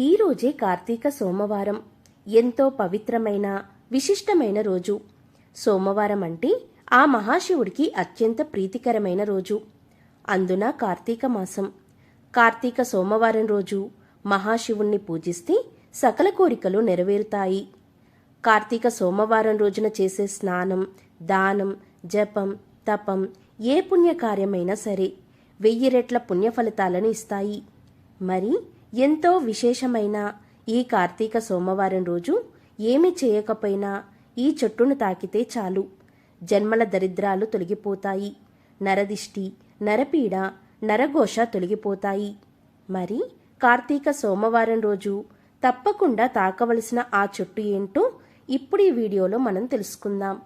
ఈరోజే కార్తీక సోమవారం. ఎంతో పవిత్రమైన విశిష్టమైన రోజు. సోమవారం అంటే ఆ మహాశివుడికి అత్యంత ప్రీతికరమైన రోజు. అందున కార్తీక మాసం. కార్తీక సోమవారం రోజు మహాశివుణ్ణి పూజిస్తే సకల కోరికలు నెరవేరుతాయి. కార్తీక సోమవారం రోజున చేసే స్నానం దానం జపం తపం ఏ పుణ్యకార్యమైనా సరే వెయ్యి రెట్ల పుణ్య ఫలితాలను ఇస్తాయి. మరి ఎంతో విశేషమైన ఈ కార్తీక సోమవారం రోజు ఏమి చేయకపోయినా ఈ చెట్టును తాకితే చాలు. జన్మల దరిద్రాలు తొలగిపోతాయి. నరదిష్టి నరపీడ నరఘోష తొలగిపోతాయి. మరి కార్తీక సోమవారం రోజు తప్పకుండా తాకవలసిన ఆ చెట్టు ఏంటో ఇప్పుడు ఈ వీడియోలో మనం తెలుసుకుందాం.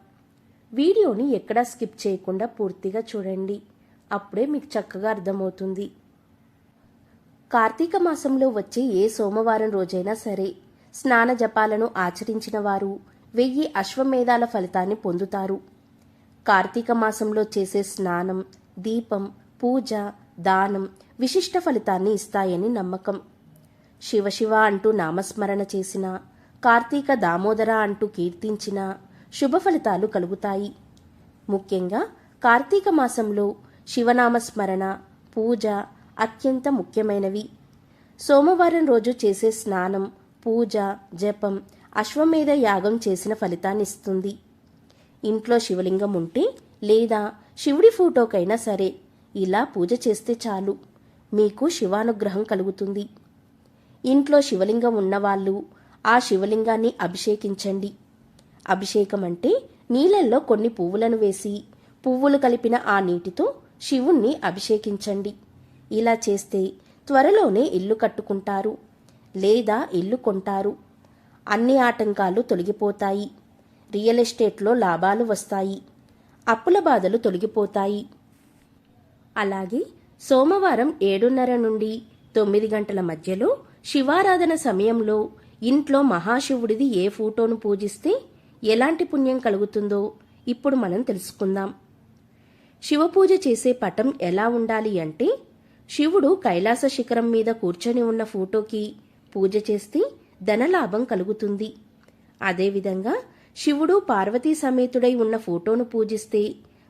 వీడియోని ఎక్కడా స్కిప్ చేయకుండా పూర్తిగా చూడండి. అప్పుడే మీకు చక్కగా అర్థమవుతుంది. కార్తీక మాసంలో వచ్చే ఏ సోమవారం రోజైనా సరే స్నాన జపాలను ఆచరించిన వారు వెయ్యి అశ్వమేధాల ఫలితాన్ని పొందుతారు. కార్తీక మాసంలో చేసే స్నానం దీపం పూజ దానం విశిష్ట ఫలితాన్ని ఇస్తాయని నమ్మకం. శివశివ అంటూ నామస్మరణ చేసిన కార్తీక దామోదర అంటూ కీర్తించిన శుభ ఫలితాలు కలుగుతాయి. ముఖ్యంగా కార్తీక మాసంలో శివనామస్మరణ పూజ అత్యంత ముఖ్యమైనవి. సోమవారం రోజు చేసే స్నానం పూజ జపం అశ్వమేధ యాగం చేసిన ఫలితాన్ని ఇస్తుంది. ఇంట్లో శివలింగం ఉంటే లేదా శివుడి ఫోటోకైనా సరే ఇలా పూజ చేస్తే చాలు. మీకు శివానుగ్రహం కలుగుతుంది. ఇంట్లో శివలింగం ఉన్నవాళ్ళు ఆ శివలింగాన్ని అభిషేకించండి. అభిషేకం అంటే నీళ్ళల్లో కొన్ని పువ్వులను వేసి పువ్వులు కలిపిన ఆ నీటితో శివుణ్ణి అభిషేకించండి. ఇలా చేస్తే త్వరలోనే ఇల్లు కట్టుకుంటారు లేదా ఇల్లు కొంటారు. అన్ని ఆటంకాలు తొలగిపోతాయి. రియల్ ఎస్టేట్లో లాభాలు వస్తాయి. అప్పుల బాధలు తొలగిపోతాయి. అలాగే సోమవారం ఏడున్నర నుండి తొమ్మిది గంటల మధ్యలో శివారాధన సమయంలో ఇంట్లో మహాశివుడిది ఏ ఫోటోను పూజిస్తే ఎలాంటి పుణ్యం కలుగుతుందో ఇప్పుడు మనం తెలుసుకుందాం. శివపూజ చేసే పటం ఎలా ఉండాలి అంటే శివుడు కైలాస శిఖరం మీద కూర్చొని ఉన్న ఫోటోకి పూజ చేస్తే ధనలాభం కలుగుతుంది. అదేవిధంగా శివుడు పార్వతీ సమేతుడై ఉన్న ఫోటోను పూజిస్తే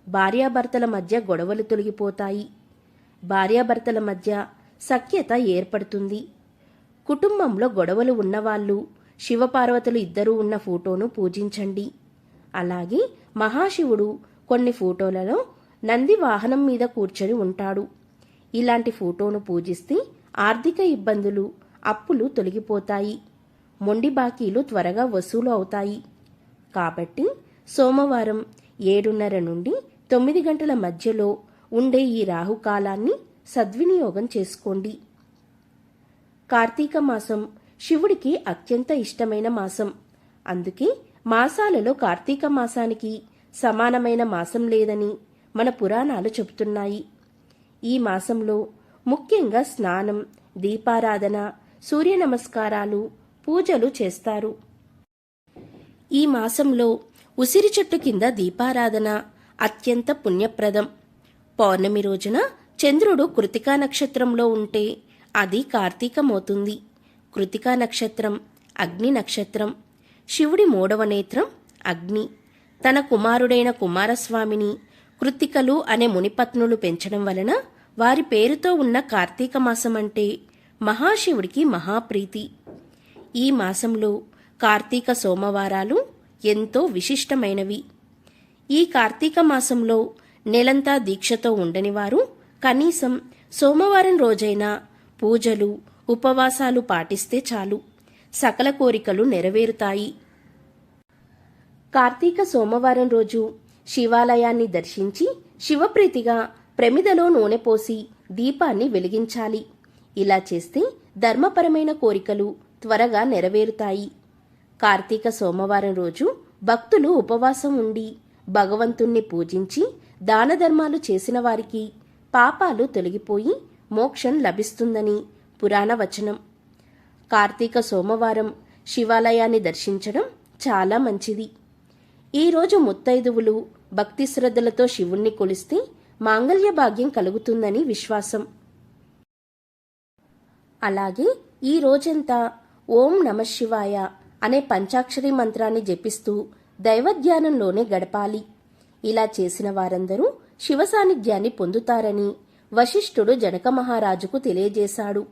భార్యాభర్తల మధ్య గొడవలు తొలగిపోతాయి. భార్యాభర్తల మధ్య సఖ్యత ఏర్పడుతుంది. కుటుంబంలో గొడవలు ఉన్నవాళ్ళు శివపార్వతులు ఇద్దరూ ఉన్న ఫోటోను పూజించండి. అలాగే మహాశివుడు కొన్ని ఫోటోలలో నంది వాహనం మీద కూర్చొని ఉంటాడు. ఇలాంటి ఫోటోను పూజిస్తే ఆర్థిక ఇబ్బందులు అప్పులు తొలగిపోతాయి. మొండి బాకీలు త్వరగా వసూలు అవుతాయి. కాబట్టి సోమవారం ఏడున్నర నుండి తొమ్మిది గంటల మధ్యలో ఉండే ఈ రాహుకాలాన్ని సద్వినియోగం చేసుకోండి. కార్తీక మాసం శివుడికి అత్యంత ఇష్టమైన మాసం. అందుకే మాసాలలో కార్తీక మాసానికి సమానమైన మాసం లేదని మన పురాణాలు చెబుతున్నాయి. ఈ మాసంలో ముఖ్యంగా స్నానం దీపారాధన సూర్య నమస్కారాలు పూజలు చేస్తారు. ఈ మాసంలో ఉసిరి చెట్టు కింద దీపారాధన అత్యంత పుణ్యప్రదం. పౌర్ణమి రోజున చంద్రుడు కృతికా నక్షత్రంలో ఉంటే అది కార్తీకమవుతుంది. కృతికా నక్షత్రం అగ్ని నక్షత్రం. శివుడి మూడవ నేత్రం అగ్ని. తన కుమారుడైన కుమారస్వామిని కృతికలు అనే మునిపత్నులు పెంచడం వలన వారి పేరుతో ఉన్న కార్తీక మాసం అంటే మహాశివుడికి మహాప్రీతి. ఈ మాసంలో కార్తీక సోమవారాలు ఎంతో విశిష్టమైనవి. ఈ కార్తీక మాసంలో నెలంతా దీక్షతో ఉండని వారు కనీసం సోమవారం రోజైనా పూజలు ఉపవాసాలు పాటిస్తే చాలు. సకల కోరికలు నెరవేరుతాయి. కార్తీక సోమవారం రోజు శివాలయాన్ని దర్శించి శివప్రీతిగా ప్రమిదలో నూనె పోసి దీపాన్ని వెలిగించాలి. ఇలా చేస్తే ధర్మపరమైన కోరికలు త్వరగా నెరవేరుతాయి. కార్తీక సోమవారం రోజు భక్తులు ఉపవాసం ఉండి భగవంతుణ్ణి పూజించి దానధర్మాలు చేసిన వారికి పాపాలు తొలగిపోయి మోక్షం లభిస్తుందని పురాణ వచనం. కార్తీక సోమవారం శివాలయాన్ని దర్శించడం చాలా మంచిది. ఈరోజు ముత్తైదువులు భక్తి శ్రద్ధలతో శివుణ్ణి కొలిస్తే మాంగళ్య భాగ్యం కలుగుతుందని విశ్వాసం. అలాగే ఈ రోజంతా ఓం నమ శివాయ అనే పంచాక్షరి మంత్రాన్ని జపిస్తూ దైవధ్యానంలోనే గడపాలి. ఇలా చేసిన వారందరూ శివ సాన్నిధ్యాన్ని పొందుతారని వశిష్ఠుడు జనక మహారాజుకు తెలియజేశాడు.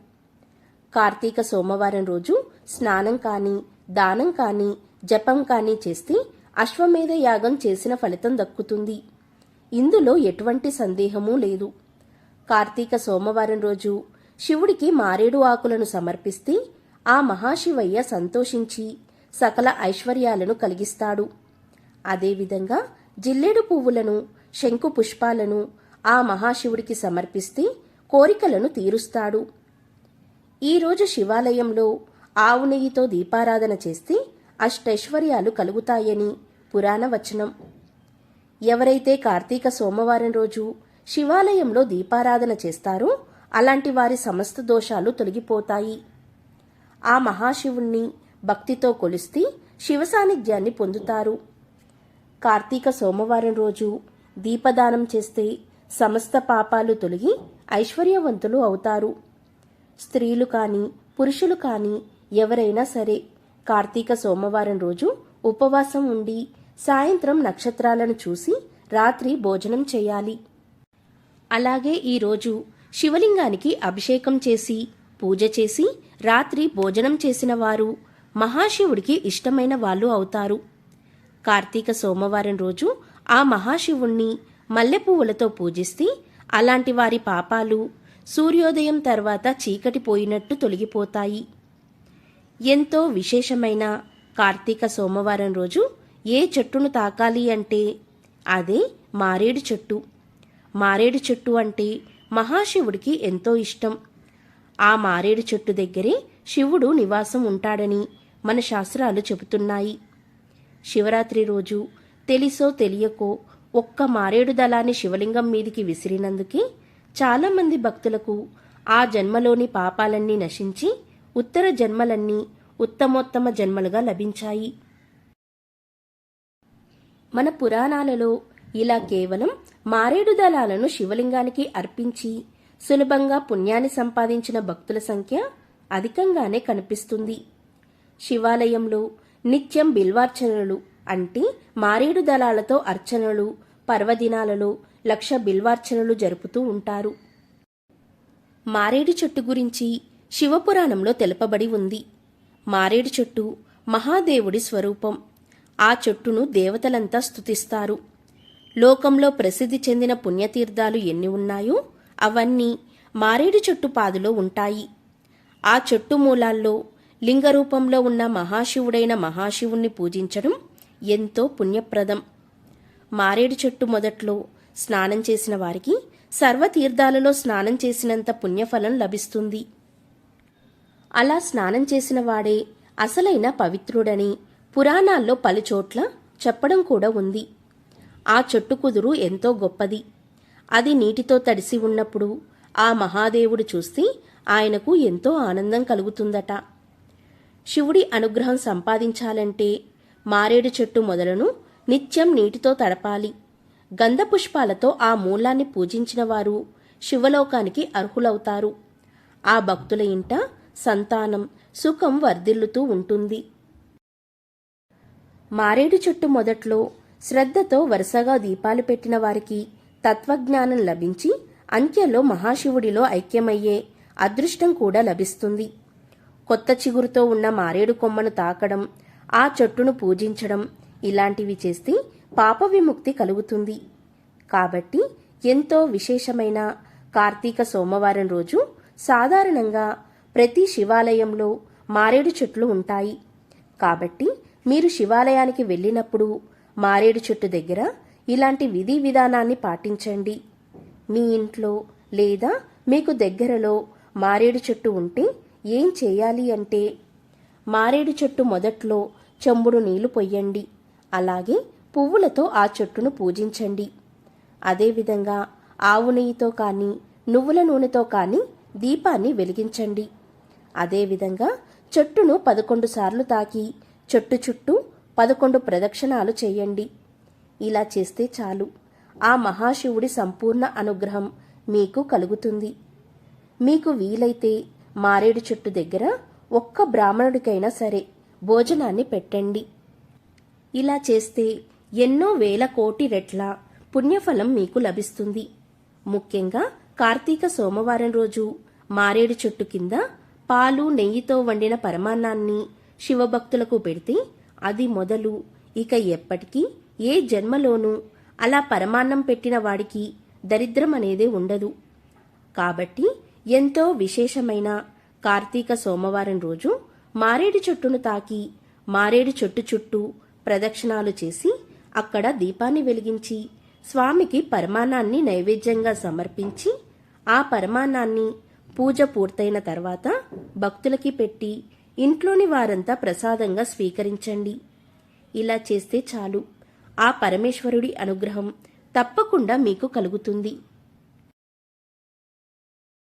కార్తీక సోమవారం రోజు స్నానం కాని దానం కాని జపం కాని చేస్తే అశ్వమేధ యాగం చేసిన ఫలితం దక్కుతుంది. ఇందులో ఎటువంటి సందేహమూ లేదు. కార్తీక సోమవారం రోజు శివుడికి మారేడు ఆకులను సమర్పిస్తే ఆ మహాశివయ్య సంతోషించి సకల ఐశ్వర్యాలను కలిగిస్తాడు. అదేవిధంగా జిల్లేడు పువ్వులను శంకు పుష్పాలను ఆ మహాశివుడికి సమర్పిస్తే కోరికలను తీరుస్తాడు. ఈరోజు శివాలయంలో ఆవు నెయ్యితో దీపారాధన చేస్తే అష్టైశ్వర్యాలు కలుగుతాయని పురాణ వచనం ఎవరైతే కార్తీక సోమవారం రోజు శివాలయంలో దీపారాధన చేస్తారో అలాంటి వారి సమస్త దోషాలు తొలగిపోతాయి. ఆ మహాశివుణ్ణి భక్తితో కొలిస్తే శివ సాన్నిధ్యాన్ని పొందుతారు. కార్తీక సోమవారం రోజు దీపదానం చేస్తే సమస్త పాపాలు తొలగి ఐశ్వర్యవంతులు అవుతారు. స్త్రీలు కానీ పురుషులు కానీ ఎవరైనా సరే కార్తీక సోమవారం రోజు ఉపవాసం ఉండి సాయంత్రం నక్షత్రాలను చూసి రాత్రి భోజనం చేయాలి. అలాగే ఈరోజు శివలింగానికి అభిషేకం చేసి పూజ చేసి రాత్రి భోజనం చేసిన వారు మహాశివుడికి ఇష్టమైన వాళ్ళు అవుతారు. కార్తీక సోమవారం రోజు ఆ మహాశివుణ్ణి మల్లెపువ్వులతో పూజిస్తే అలాంటి వారి పాపాలు సూర్యోదయం తర్వాత చీకటి పోయినట్టు తొలగిపోతాయి. ఎంతో విశేషమైన కార్తీక సోమవారం రోజు ఏ చెట్టును తాకాలి అంటే అదే మారేడు చెట్టు. మారేడు చెట్టు అంటే మహాశివుడికి ఎంతో ఇష్టం. ఆ మారేడు చెట్టు దగ్గరే శివుడు నివాసం ఉంటాడని మన శాస్త్రాలు చెబుతున్నాయి. శివరాత్రి రోజు తెలిసో తెలియకో ఒక్క మారేడు దళాన్ని శివలింగం మీదికి విసిరినందుకే చాలామంది భక్తులకు ఆ జన్మలోని పాపాలన్నీ నశించి ఉత్తర జన్మలన్నీ ఉత్తమోత్తమ జన్మలుగా లభించాయి. మన పురాణాలలో ఇలా కేవలం మారేడు దళాలను శివలింగానికి అర్పించి సులభంగా పుణ్యాన్ని సంపాదించిన భక్తుల సంఖ్య అధికంగానే కనిపిస్తుంది. శివాలయంలో నిత్యం బిల్వార్చనలు అంటే మారేడు దళాలతో అర్చనలు పర్వదినాలలో లక్ష బిల్వార్చనలు జరుపుతూ ఉంటారు. మారేడు చెట్టు గురించి శివపురాణంలో తెలుపబడి ఉంది. మారేడు చెట్టు మహాదేవుడి స్వరూపం. ఆ చెట్టును దేవతలంతా స్తుతిస్తారు. లోకంలో ప్రసిద్ధి చెందిన పుణ్యతీర్థాలు ఎన్ని ఉన్నాయో అవన్నీ మారేడు చెట్టు పాదులో ఉంటాయి. ఆ చెట్టు మూలాల్లో లింగ రూపంలో ఉన్న మహాశివుడైన మహాశివుణ్ణి పూజించడం ఎంతో పుణ్యప్రదం. మారేడు చెట్టు మొదట్లో స్నానం చేసిన వారికి సర్వతీర్థాలలో స్నానం చేసినంత పుణ్యఫలం లభిస్తుంది. అలా స్నానం చేసిన వాడే అసలైన పవిత్రుడని పురాణాల్లో పలుచోట్ల చెప్పడం కూడా ఉంది. ఆ చెట్టు కుదురు ఎంతో గొప్పది. అది నీటితో తడిసి ఉన్నప్పుడు ఆ మహాదేవుడు చూస్తే ఆయనకు ఎంతో ఆనందం కలుగుతుందట. శివుడి అనుగ్రహం సంపాదించాలంటే మారేడు చెట్టు మొదలను నిత్యం నీటితో తడపాలి. గంధపుష్పాలతో ఆ మూలాన్ని పూజించిన వారు శివలోకానికి అర్హులవుతారు. ఆ భక్తుల ఇంట సంతానం సుఖం వర్ధిల్లుతూ ఉంటుంది. మారేడు చెట్టు మొదట్లో శ్రద్ధతో వరుసగా దీపాలు పెట్టిన వారికి తత్వజ్ఞానం లభించి అంత్యలో మహాశివుడిలో ఐక్యమయ్యే అదృష్టం కూడా లభిస్తుంది. కొత్త చిగురుతో ఉన్న మారేడు కొమ్మను తాకడం ఆ చెట్టును పూజించడం ఇలాంటివి చేస్తే పాప విముక్తి కలుగుతుంది. కాబట్టి ఎంతో విశేషమైన కార్తీక సోమవారం రోజు సాధారణంగా ప్రతి శివాలయంలో మారేడు చెట్లు ఉంటాయి. కాబట్టి మీరు శివాలయానికి వెళ్ళినప్పుడు మారేడు చెట్టు దగ్గర ఇలాంటి విధి విధానాన్ని పాటించండి. మీ ఇంట్లో లేదా మీకు దగ్గరలో మారేడు చెట్టు ఉంటే ఏం చేయాలి అంటే మారేడు చెట్టు మొదట్లో చెంబుడు నీళ్ళు పొయ్యండి. అలాగే పువ్వులతో ఆ చెట్టును పూజించండి. అదేవిధంగా ఆవు నెయ్యితో కానీ నువ్వుల నూనెతో కానీ దీపాన్ని వెలిగించండి. అదేవిధంగా చెట్టును పదకొండు సార్లు తాకి చెట్టు చుట్టూ పదకొండు ప్రదక్షిణాలు చేయండి. ఇలా చేస్తే చాలు. ఆ మహాశివుడి సంపూర్ణ అనుగ్రహం మీకు కలుగుతుంది. మీకు వీలైతే మారేడు చెట్టు దగ్గర ఒక్క బ్రాహ్మణుడికైనా సరే భోజనాన్ని పెట్టండి. ఇలా చేస్తే ఎన్నో వేల కోటి రెట్ల పుణ్యఫలం మీకు లభిస్తుంది. ముఖ్యంగా కార్తీక సోమవారం రోజు మారేడు చెట్టు కింద పాలు నెయ్యితో వండిన పరమాన్నాన్ని శివభక్తులకు పెడితే అది మొదలు. ఇక ఎప్పటికీ ఏ జన్మలోనూ అలా పరమాన్నం పెట్టిన వాడికి దరిద్రం అనేదే ఉండదు. కాబట్టి ఎంతో విశేషమైన కార్తీక సోమవారం రోజు మారేడు చెట్టును తాకి మారేడు చెట్టు చుట్టూ ప్రదక్షిణాలు చేసి అక్కడ దీపాన్ని వెలిగించి స్వామికి పరమాన్నాన్ని నైవేద్యంగా సమర్పించి ఆ పరమాన్నాన్ని పూజ పూర్తయిన తర్వాత భక్తులకి పెట్టి ఇంట్లోని వారంతా ప్రసాదంగా స్వీకరించండి. ఇలా చేస్తే చాలు. ఆ పరమేశ్వరుడి అనుగ్రహం తప్పకుండా మీకు కలుగుతుంది.